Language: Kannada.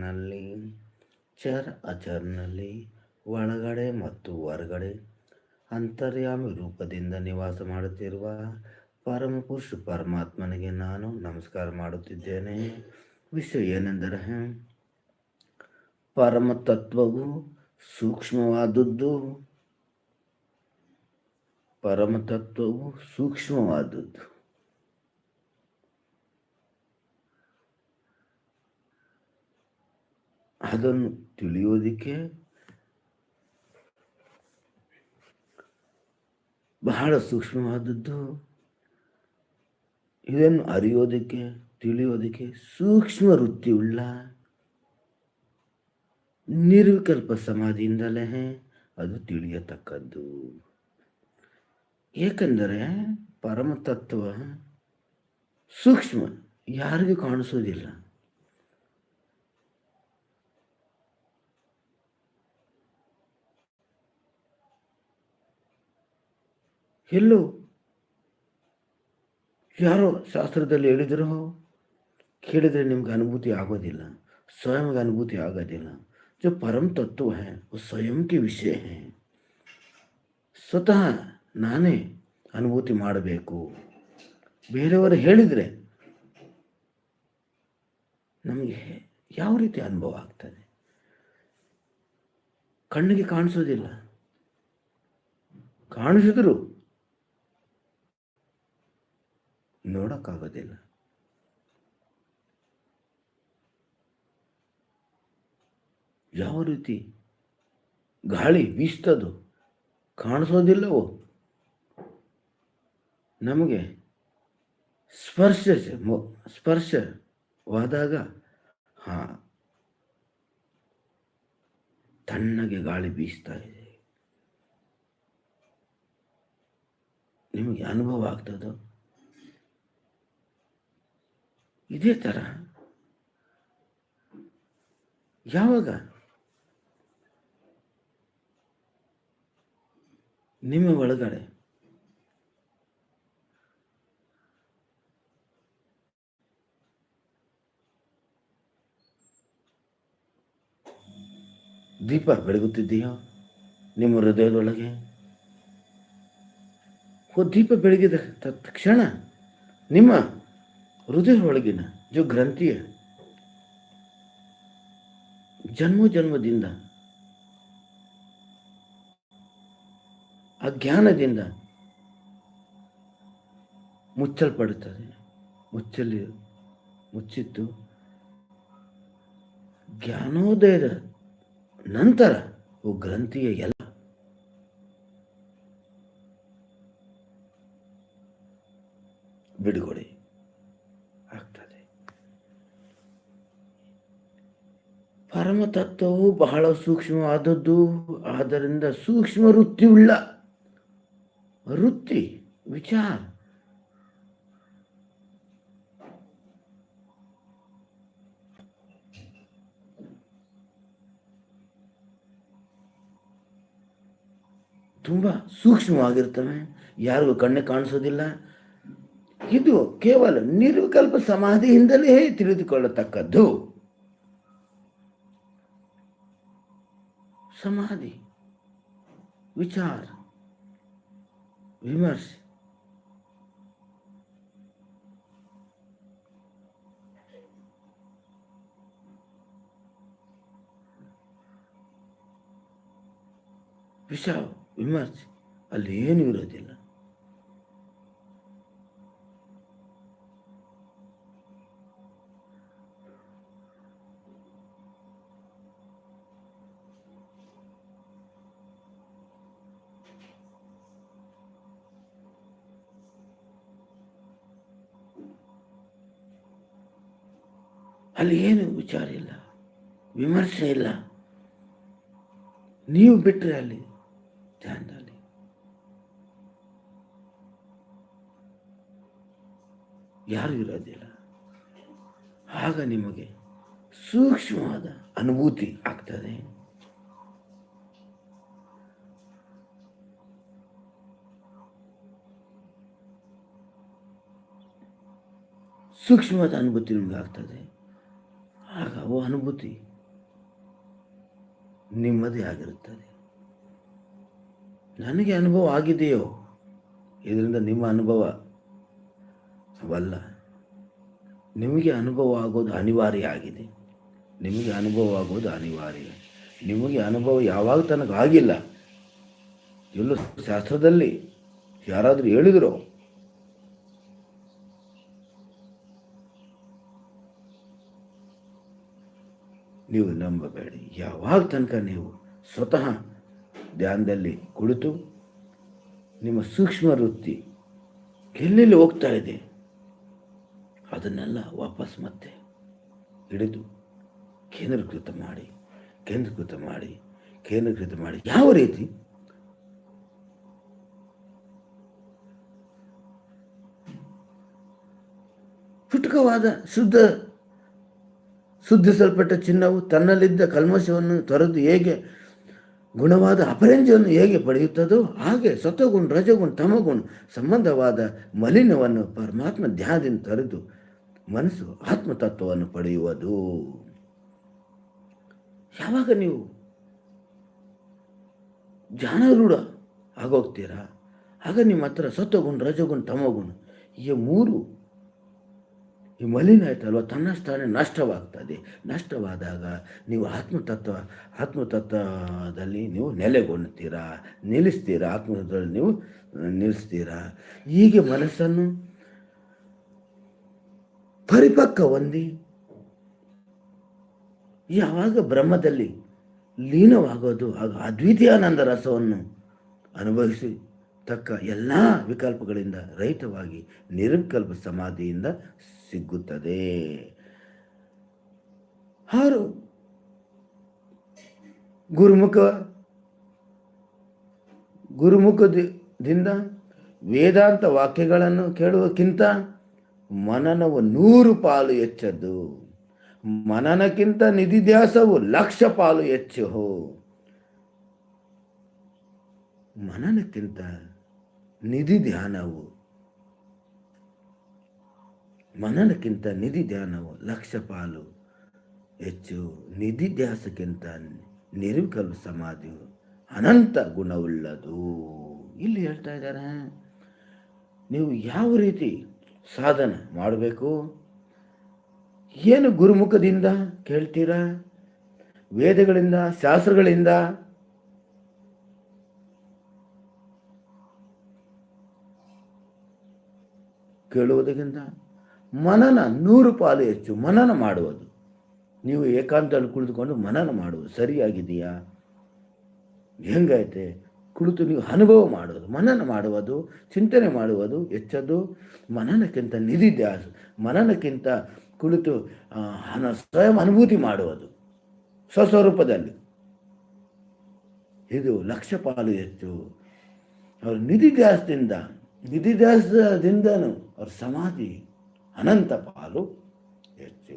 ಜಗತ್ತಿನಲ್ಲಿ ಚರ್ ಅಚರ್ನಲ್ಲಿ ಒಳಗಡೆ ಮತ್ತು ಹೊರಗಡೆ. ಅಂತರ್ಯಾಮಿ ರೂಪದಿಂದ ನಿವಾಸ ಮಾಡುತ್ತಿರುವ ಪರಮಪುರುಷ ಪರಮಾತ್ಮನಿಗೆ ನಾನು ನಮಸ್ಕಾರ ಮಾಡುತ್ತಿದ್ದೇನೆ. ವಿಷಯ ಏನೆಂದರೆ, ಪರಮತತ್ವವು ಸೂಕ್ಷ್ಮವಾದದ್ದು. ಪರಮತತ್ವವು ಸೂಕ್ಷ್ಮವಾದದ್ದು. ಅದನ್ನು ತಿಳಿಯೋದಕ್ಕೆ ಬಹಳ ಸೂಕ್ಷ್ಮವಾದದ್ದು. ಇದನ್ನು ಅರಿಯೋದಕ್ಕೆ, ತಿಳಿಯೋದಕ್ಕೆ ಸೂಕ್ಷ್ಮ ವೃತ್ತಿಯುಳ್ಳ ನಿರ್ವಿಕಲ್ಪ ಸಮಾಧಿಯಿಂದಲೇ ಅದು ತಿಳಿಯತಕ್ಕದ್ದು. ಏಕೆಂದರೆ ಪರಮತತ್ವ ಸೂಕ್ಷ್ಮ, ಯಾರಿಗೂ ಕಾಣಿಸೋದಿಲ್ಲ. ಎಲ್ಲೋ ಯಾರೋ ಶಾಸ್ತ್ರದಲ್ಲಿ ಹೇಳಿದ್ರು ಕೇಳಿದರೆ ನಿಮ್ಗೆ ಅನುಭೂತಿ ಆಗೋದಿಲ್ಲ ಸ್ವಯಂಗೆ ಅನುಭೂತಿ ಆಗೋದಿಲ್ಲ जो परम तत्व है वो स्वयं के विषय है ಸ್ವತಃ ನಾನೇ ಅನುಭೂತಿ ಮಾಡಬೇಕು ಬೇರೆಯವರು ಹೇಳಿದರೆ ನಮಗೆ ಯಾವ ರೀತಿ ಅನುಭವ ಆಗ್ತದೆ ಕಣ್ಣಿಗೆ ಕಾಣಿಸೋದಿಲ್ಲ ಕಾಣಿಸಿದ್ರು ನೋಡೋಕ್ಕಾಗೋದಿಲ್ಲ. ಯಾವ ರೀತಿ ಗಾಳಿ ಬೀಸ್ತದು ಕಾಣಿಸೋದಿಲ್ಲವೋ? ನಮಗೆ ಸ್ಪರ್ಶ ಸ್ಪರ್ಶವಾದಾಗ, ಹಾ, ತಣ್ಣಗೆ ಗಾಳಿ ಬೀಸ್ತಾ ಇದೆ. ನಿಮಗೆ ಅನುಭವ ಆಗ್ತದೋ? ಇದೇ ಥರ ಯಾವಾಗ? ನಿಮ್ಮ ಒಳಗಡೆ. ದೀಪ ಬೆಳಗುತ್ತಿದ್ದೀಯೋ ನಿಮ್ಮ ಹೃದಯದೊಳಗೆ? ದೀಪ ಬೆಳಗಿದ ತಕ್ಷಣ ನಿಮ್ಮ ಹೃದಯದೊಳಗಿನ ಜೋ ಗ್ರಂಥಿಯ ಜನ್ಮ ಜನ್ಮದಿಂದ ಅಜ್ಞಾನದಿಂದ ಮುಚ್ಚಲ್ಪಡುತ್ತದೆ. ಮುಚ್ಚಲಿ ಮುಚ್ಚಿತ್ತು ಜ್ಞಾನೋದಯದ ನಂತರ ಗ್ರಂಥಿಯ ಎಲ್ಲ ಪರಮತತ್ವವು ಬಹಳ ಸೂಕ್ಷ್ಮವಾದದ್ದು. ಆದ್ದರಿಂದ ಸೂಕ್ಷ್ಮ ವೃತ್ತಿಯುಳ್ಳ ವೃತ್ತಿ, ವಿಚಾರ. ತುಂಬ ಸೂಕ್ಷ್ಮವಾಗಿರ್ತವೆ. ಯಾರಿಗೂ ಕಣ್ಣೆ ಕಾಣಿಸೋದಿಲ್ಲ. ಇದು ಕೇವಲ ನಿರ್ವಿಕಲ್ಪ ಸಮಾಧಿಯಿಂದಲೇ ತಿಳಿದುಕೊಳ್ಳತಕ್ಕದ್ದು. ಸಮಾಧಿ ವಿಚಾರ ವಿಮರ್ಶೆ ವಿಷ ವಿಮರ್ಶೆ ಅಲ್ಲಿ ಏನು ಇರೋದಿಲ್ಲ ಅಲ್ಲಿ ಏನು ವಿಚಾರ ಇಲ್ಲ, ವಿಮರ್ಶೆ ಇಲ್ಲ. ನೀವು ಬಿಟ್ಟರೆ ಅಲ್ಲಿ ಧ್ಯಾನದಲ್ಲಿ ಯಾರು ಇರೋದಿಲ್ಲ. ಆಗ ನಿಮಗೆ ಸೂಕ್ಷ್ಮವಾದ ಅನುಭೂತಿ ಆಗ್ತದೆ. ಸೂಕ್ಷ್ಮವಾದ ಅನುಭೂತಿ ನಿಮಗೆ ಆಗ್ತದೆ. ಅವು ಅನುಭೂತಿ ನಿಮ್ಮದೇ ಆಗಿರುತ್ತದೆ. ನನಗೆ ಅನುಭವ ಆಗಿದೆಯೋ? ಇದರಿಂದ ನಿಮ್ಮ ಅನುಭವ ಅವಲ್ಲ ನಿಮಗೆ ಅನುಭವ ಆಗೋದು ಅನಿವಾರ್ಯ ಆಗಿದೆ. ನಿಮಗೆ ಅನುಭವ ಆಗೋದು ಅನಿವಾರ್ಯ. ನಿಮಗೆ ಅನುಭವ ಯಾವಾಗ ತನಕ ಆಗಿಲ್ಲ. ಎಲ್ಲೋ ಶಾಸ್ತ್ರದಲ್ಲಿ ಯಾರಾದರೂ ಹೇಳಿದ್ರು? ನೀವು ನಂಬಬೇಡಿ. ಯಾವಾಗ ತನಕ ನೀವು ಸ್ವತಃ ಧ್ಯಾನದಲ್ಲಿ ಕುಳಿತು ನಿಮ್ಮ ಸೂಕ್ಷ್ಮ ವೃತ್ತಿ ಎಲ್ಲೆಲ್ಲಿ ಹೋಗ್ತಾ ಇದೆ, ಅದನ್ನೆಲ್ಲ ವಾಪಸ್ ಮತ್ತೆ ಹಿಡಿದು ಕೇಂದ್ರೀಕೃತ ಮಾಡಿ ಕೇಂದ್ರೀಕೃತ ಮಾಡಿ ಕೇಂದ್ರೀಕೃತ ಮಾಡಿ. ಯಾವ ರೀತಿ? ಚುಟುಕವಾದ ಶುದ್ಧ ಶುದ್ಧಿಸಲ್ಪಟ್ಟ ಚಿನ್ನವು ತನ್ನಲ್ಲಿದ್ದ ಕಲ್ಮಶವನ್ನು ತೊರೆದು ಹೇಗೆ ಗುಣವಾದ ಅಪರಂಜವನ್ನು ಹೇಗೆ ಪಡೆಯುತ್ತದೋ ಹಾಗೆ ಸತ್ವಗುಣ, ರಜಗುಣ್, ತಮಗುಣ್ ಸಂಬಂಧವಾದ ಮಲಿನವನ್ನು ಪರಮಾತ್ಮ ಧ್ಯಾನದಿಂದ ತೊರೆದು ಮನಸ್ಸು ಆತ್ಮತತ್ವವನ್ನು ಪಡೆಯುವುದು. ಯಾವಾಗ ನೀವು ಧ್ಯಾನರೂಢ ಆಗೋಗ್ತೀರಾ? ಆಗ ನಿಮ್ಮ ಹತ್ರ ಸತ್ವಗುಣ, ರಜಗುಣ್, ತಮಗುಣ ಈ ಮೂರು ಈ ಮಲಿನ ಆಯ್ತಲ್ವ ತನ್ನಷ್ಟಾನೆ ನಷ್ಟವಾಗ್ತದೆ. ನಷ್ಟವಾದಾಗ ನೀವು ಆತ್ಮತತ್ವ, ಆತ್ಮತತ್ವದಲ್ಲಿ ನೀವು ನೆಲೆಗೊಳ್ಳುತ್ತೀರಾ ನಿಲ್ಲಿಸ್ತೀರಾ? ಆತ್ಮತತ್ವದಲ್ಲಿ ನೀವು ನಿಲ್ಲಿಸ್ತೀರಾ? ಹೀಗೆ ಮನಸ್ಸನ್ನು ಪರಿಪಕ್ವ ಹೊಂದಿ ಯಾವಾಗ ಬ್ರಹ್ಮದಲ್ಲಿ ಲೀನವಾಗೋದು, ಆಗ ಅದ್ವಿತೀಯಾನಂದ ರಸವನ್ನು ಅನುಭವಿಸಿ ತಕ್ಕ ಎಲ್ಲ ವಿಕಲ್ಪಗಳಿಂದ ರಹಿತವಾಗಿ ನಿರ್ವಿಕಲ್ಪ ಸಮಾಧಿಯಿಂದ ಸಿಗುತ್ತದೆ ಆರು, ಗುರುಮುಖ, ಗುರುಮುಖದಿಂದ ವೇದಾಂತ ವಾಕ್ಯಗಳನ್ನು ಕೇಳುವಕ್ಕಿಂತ ಮನನವು ನೂರು ಪಾಲು ಹೆಚ್ಚದ್ದು. ಮನನಕ್ಕಿಂತ ನಿಧಿಧ್ಯಾಸವು ಲಕ್ಷ ಪಾಲು ಹೆಚ್ಚು. ಮನನಕ್ಕಿಂತ ನಿಧಿ ಧ್ಯಾನವು. ಮನನಕ್ಕಿಂತ ನಿಧಿ ಧ್ಯಾನವು ಲಕ್ಷ ಪಾಲು. ಹೆಚ್ಚು ನಿಧಿಧ್ಯಾಸಕ್ಕಿಂತ ನಿರ್ವಿಕಲ್ಪ ಸಮಾಧಿಯು ಅನಂತ ಗುಣವುಳ್ಳದು. ಇಲ್ಲಿ ಹೇಳ್ತಾ ಇದ್ದಾರೆ, ನೀವು ಯಾವ ರೀತಿ ಸಾಧನ ಮಾಡಬೇಕು? ಏನು ಗುರುಮುಖದಿಂದ ಕೇಳ್ತೀರಾ? ವೇದಗಳಿಂದ, ಶಾಸ್ತ್ರಗಳಿಂದ ಕೇಳುವುದಕ್ಕಿಂತ ಮನನ ನೂರು ಪಾಲು ಹೆಚ್ಚು ಮನನ ಮಾಡುವುದು. ನೀವು ಏಕಾಂತದಲ್ಲಿ ಕುಳಿತುಕೊಂಡು ಮನನ ಮಾಡುವುದು. ಸರಿಯಾಗಿದೆಯಾ ಹೆಂಗೈತೆ ಕುಳಿತು ನೀವು ಅನುಭವ ಮಾಡುವುದು. ಮನನ ಮಾಡುವುದು, ಚಿಂತನೆ ಮಾಡುವುದು ಹೆಚ್ಚದು ಮನನಕ್ಕಿಂತ ನಿಧಿ ದ್ಯಾಸ, ಮನನಕ್ಕಿಂತ ಕುಳಿತು ಸ್ವಯಂ ಅನುಭೂತಿ ಮಾಡುವುದು. ಸ್ವಸ್ವರೂಪದಲ್ಲಿ. ಇದು ಲಕ್ಷ ಪಾಲು ಹೆಚ್ಚು. ಅವರು ನಿಧಿ ದ್ಯಾಸದಿಂದ ನಿಧಿ ದ್ಯಾಸದಿಂದನೂ ಅವ್ರ ಸಮಾಧಿ ಅನಂತ ಪಾಲು ಹೆಚ್ಚು